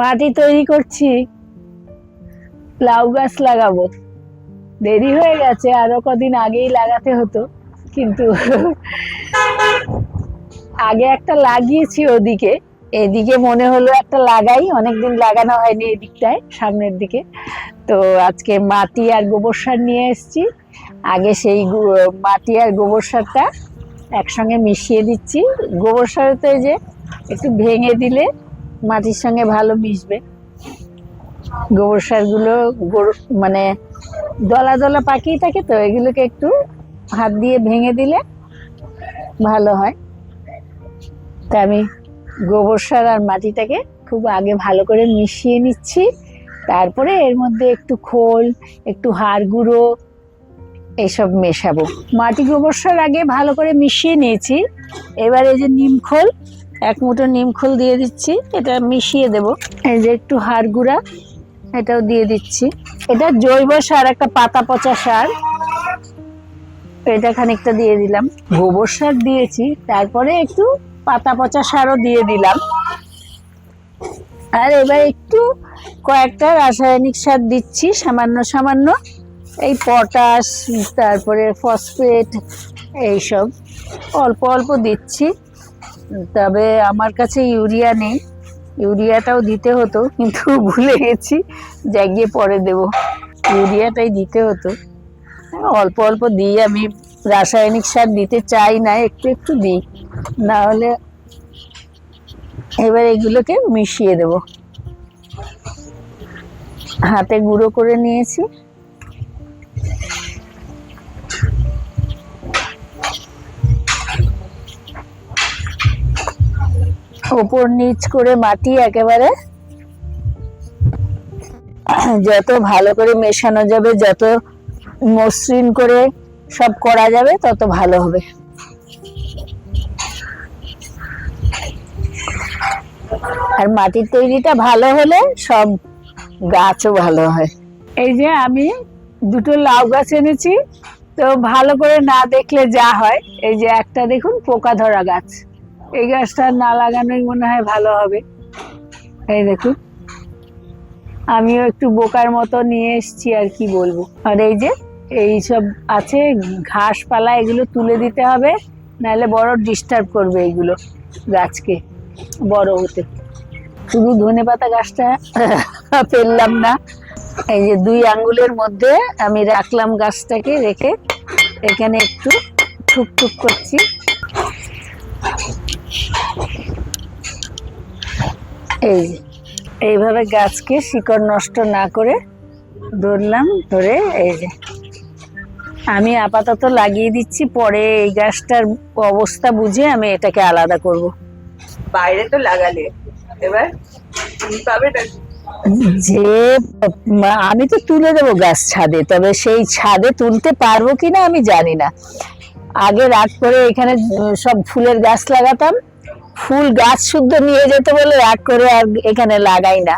মাটি তৈরি করছি। লাউ গাছ লাগাবো। দেরি হয়ে গেছে, আরও কদিন আগেই লাগাতে হতো, কিন্তু আগে একটা লাগিয়েছি ওদিকে। এদিকে মনে হলো একটা লাগাই, অনেকদিন লাগানো হয়নি এদিকটায়, সামনের দিকে। তো আজকে মাটি আর গোবর সার নিয়ে এসছি। আগে সেই মাটি আর গোবর সারটা একসঙ্গে মিশিয়ে দিচ্ছি। গোবর সারে তো এই যে একটু ভেঙে দিলে মাটির সঙ্গে ভালো মিশবে। গোবর সারগুলো মানে দলা দলা পাকিয়ে থাকে তো, এগুলোকে একটু হাত দিয়ে ভেঙে দিলে ভালো হয়। তা আমি গোবর সার আর মাটিটাকে খুব আগে ভালো করে মিশিয়ে নিচ্ছি। তারপরে এর মধ্যে একটু খোল, একটু হাড় গুঁড়ো এইসব মেশাবো। মাটি গোবর সার আগে ভালো করে মিশিয়ে নিয়েছি। এবার এই যে নিম খোল এক মুঠো নিম খোল দিয়ে দিচ্ছি, এটা মিশিয়ে দেব। এই যে একটু হাড় গুঁড়া, এটাও দিয়ে দিচ্ছি। এটা জৈব সার, একটা পাতা পচা সার। এটা খানিকটা দিয়ে দিলাম। গোবর সার দিয়েছি, তারপরে একটু পাতা পচা সারও দিয়ে দিলাম। আর এবার একটু কয়েকটা রাসায়নিক সার দিচ্ছি, সামান্য সামান্য। এই পটাশ, তারপরে ফসফেট, এইসব অল্প অল্প দিচ্ছি। তবে আমার কাছে ইউরিয়া নেই। ইউরিয়াটাও দিতে হতো, কিন্তু ভুলে গেছি, জাগিয়ে পরে দেব। ইউরিয়াটাই দিতে হতো। অল্প অল্প দিই, আমি রাসায়নিক সার দিতে চাই না, একটু একটু দিই। না হলে এবার এগুলোকে মিশিয়ে দেব। হাতে গুঁড়ো করে নিয়েছি। ওপর নিচ করে মাটি একেবারে যত ভালো করে মেশানো যাবে, যত মসৃণ করে সব করা যাবে, তত ভালো হবে। আর মাটির তৈরিটা ভালো হলে সব গাছও ভালো হয়। এই যে আমি দুটো লাউ গাছ এনেছি, তো ভালো করে না দেখলে যা হয়। এই যে একটা দেখুন, পোকা ধরা গাছ। এই গাছটা না লাগানোই মনে হয় ভালো হবে। এই দেখুন। আমিও একটু বোকার মতো নিয়ে এসেছি আর কি বলব। আর এই যে, এই সব আছে ঘাস পালা এগুলো তুলে দিতে হবে, নাহলে বড় ডিস্টার্ব করবে এগুলো গাছকে, বড় হতে। শুধু ধনে পাতা গাছটা ফেললাম না। এই যে দুই আঙ্গুলের মধ্যে আমি রাখলাম গাছটাকে রেখে, এখানে একটু ঠুকঠুক করছি। এই এইভাবে গাছকে শিকড় নষ্ট না করে ধরলাম ধরে এই যে। আমি আপাতত লাগিয়ে দিচ্ছি পরে এই গাছটার অবস্থা বুঝে আমি এটাকে আলাদা করব। বাইরে তো লাগালে এবার পাবে যে আমি তো তুলে দেবো গাছ ছাদে তবে সেই ছাদে তুলতে পারব কিনা আমি জানি না। আগে রাত করে এখানে সব ফুলের গাছ লাগাতাম ফুল গাছ শুদ্ধ নিয়ে যেতে বলে রাগ করে আর এখানে লাগাই না।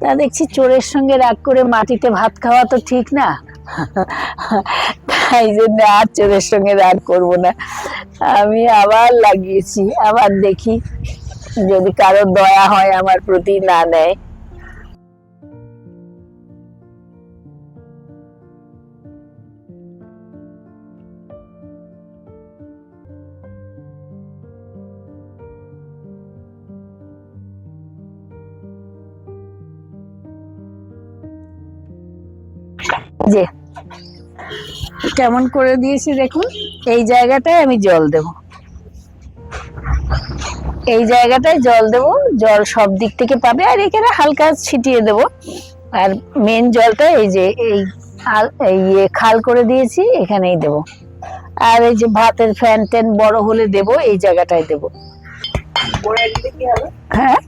তা দেখছি চোরের সঙ্গে রাগ করে মাটিতে ভাত খাওয়া তো ঠিক না। তাই জন্য আর চোরের সঙ্গে রাগ করব না। আমি আবার লাগিয়েছি, আবার দেখি। যদি কারও দয়া হয় আমার প্রতি, না নেয়। যে কেমন করে দিয়েছি দেখুন? এই জায়গাটায় আমি জল দেব। এই জায়গাটায় জল দেব। জল সব দিক থেকে পাবে। আর এখানে হালকা ছিটিয়ে দেব। আর মেন জলটা এই যে এই এই ইয়ে খাল করে দিয়েছি এখানেই দেব। আর এই যে ভাতের ফ্যান ট্যান বড় হলে দেব এই জায়গাটায় দেব। হ্যাঁ?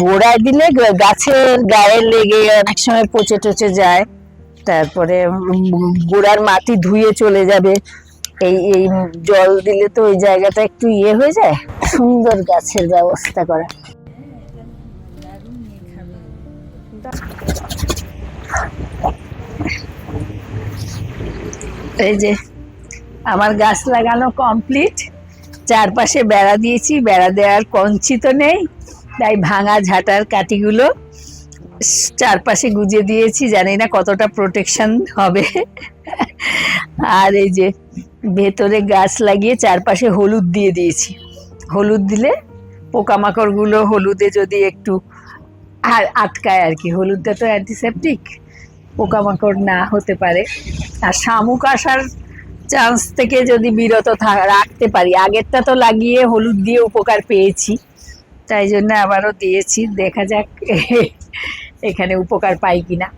গোড়ায় দিলে গাছের গায়ে লেগে অনেক সময় পচে টচে যায়। তারপরে গোড়ার মাটি ধুয়ে চলে যাবে। এই এই জল দিলে তো ওই জায়গাটা একটু ইয়ে হয়ে যায়। সুন্দর গাছের ব্যবস্থা করা। এই যে আমার গাছ লাগানো কমপ্লিট চারপাশে বেড়া দিয়েছি। বেড়া দেওয়ার কঞ্চি তো নেই। তাই ভাঙা ঝাঁটার কাঠিগুলো চারপাশে গুজে দিয়েছি, জানি না কতটা প্রোটেকশন হবে। আর এই যে ভেতরে গাছ লাগিয়ে চারপাশে হলুদ দিয়ে দিয়েছি। হলুদ দিলে পোকামাকড়গুলো হলুদে যদি একটু আর আটকায় আর কি। হলুদটা তো অ্যান্টিসেপটিক পোকামাকড় না হতে পারে। আর শামুক আসার চান্স থেকে যদি বিরত রাখতে পারি, আগেরটা তো লাগিয়ে হলুদ দিয়ে উপকার পেয়েছি। তাই জন্য আবারও দিয়েছি দেখা যাক এখানে উপকার পাই কিনা।